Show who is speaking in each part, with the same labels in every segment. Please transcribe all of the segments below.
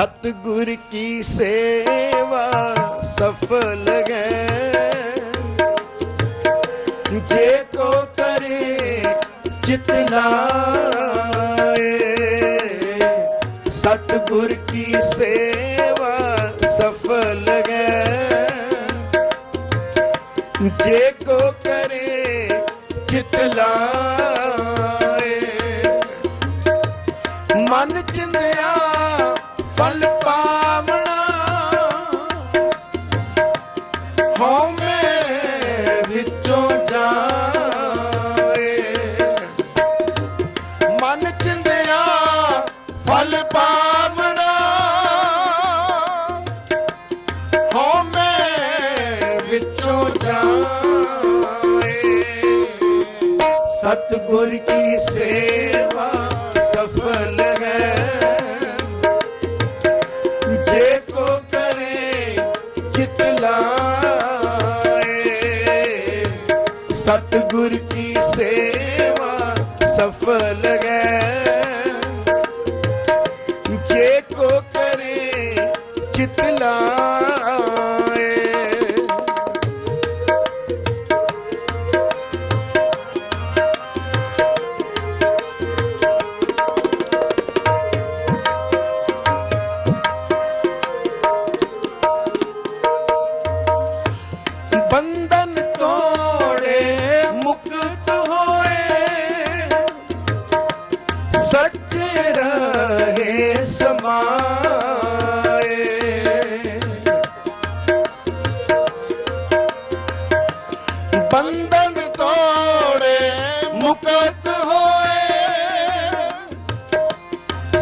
Speaker 1: ਸਤਗੁਰ ਕੀ ਸੇਵਾ ਸਫਲ ਹੈ? ਜੇ ਕੋ ਕਰੇ, ਚਿਤ ਲਾਏ ਸਤਗੁਰ ਕੀ ਸੇਵਾ ਸਫਲ ਹੈ? ਜੇ ਕੋ ਕਰੇ, ਚਿਤ ਲਾਏ ਮਨ ਚਿੰਦਿਆ ਫਲ ਪਾਵਣਾ। ਹੋਮੇ ਵਿੱਚੋਂ ਜਾਏ। ਸਤਗੁਰ ਕੀ ਸੇਵਾ ਸਫਲ ਹੈ। ਜੇ ਕੋ ਕਰੇ ਚਿਤ ਲਾਏ। ਸਤਗੁਰ ਕੀ ਸੇਵਾ ਸਫਲ ਤੇਰੀ ਚਿਤ ਲਾਏ। ਮੁਕਤ ਹੋਏ। ਸੱਚ ਰਹੇ ਸਮਾਂ।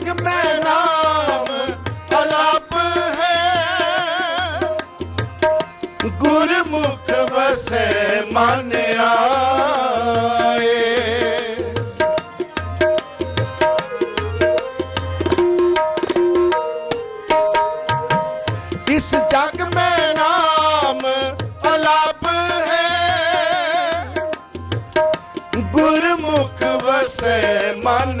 Speaker 1: ਜਗ ਮੈਂ ਨਾਮ ਅਲਪ ਹੈ। ਗੁਰਮੁਖ ਵਸੈ ਮਨ ਜਗ ਮੈਂ ਨਾਮ ਅਲਪ ਹੈ। ਗੁਰਮੁਖ ਵਸੈ ਮਨ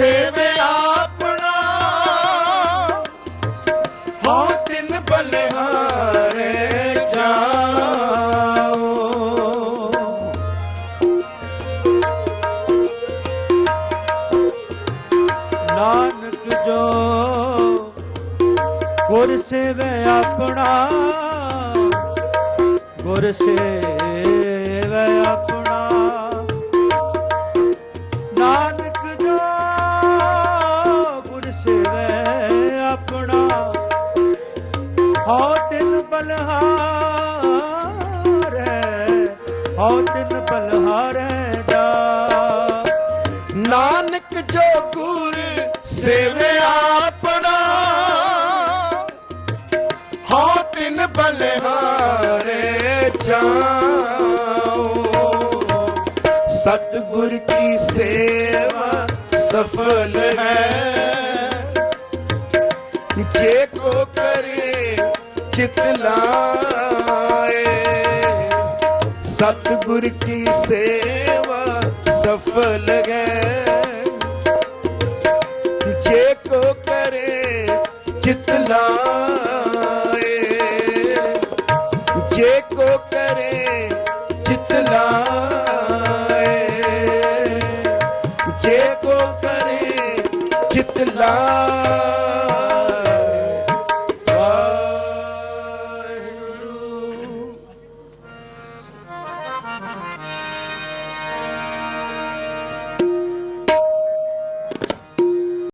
Speaker 1: ਸੇਵੇ ਆਪਣਾ। ਹੋ ਤਿਨ ਬਲਿਹਾਰੇ ਜਾਓ।
Speaker 2: ਨਾਨਕ ਜੋ ਗੁਰ ਸੇਵ ਆਪਣਾ ਗੁਰ ਸੇਵੈ ਸੇਵੈ ਆਪਣਾ। ਹਉ ਤਿਨ ਬਲਹਾਰੈ ਹਉ ਤਿਨ ਬਲਹਾਰੈ ਜਾ
Speaker 1: ਨਾਨਕ ਜੋ ਗੁਰ ਸੇਵੇ ਆਪਣਾ, ਹੋ ਤਿਨ ਬਲਿਹਾਰੇ ਜਾਓ ਸਤਿਗੁਰ ਕੀ ਸੇਵਾ ਸਫਲ ਹੈ। ਜੇ ਕੋ ਕਰੇ, ਚਿਤ ਲਾਏ। ਸਤਿਗੁਰ ਕੀ ਸੇਵਾ ਸਫਲ ਹੈ। ਜੇ ਕੋ ਕਰੇ, ਚਿਤ ਲਾਏ। ਜੇ ਕੋ ਕਰੇ, ਚਿਤ ਲਾਏ। ਜੇ ਕੋ ਕਰੇ, ਚਿਤ ਲਾਏ।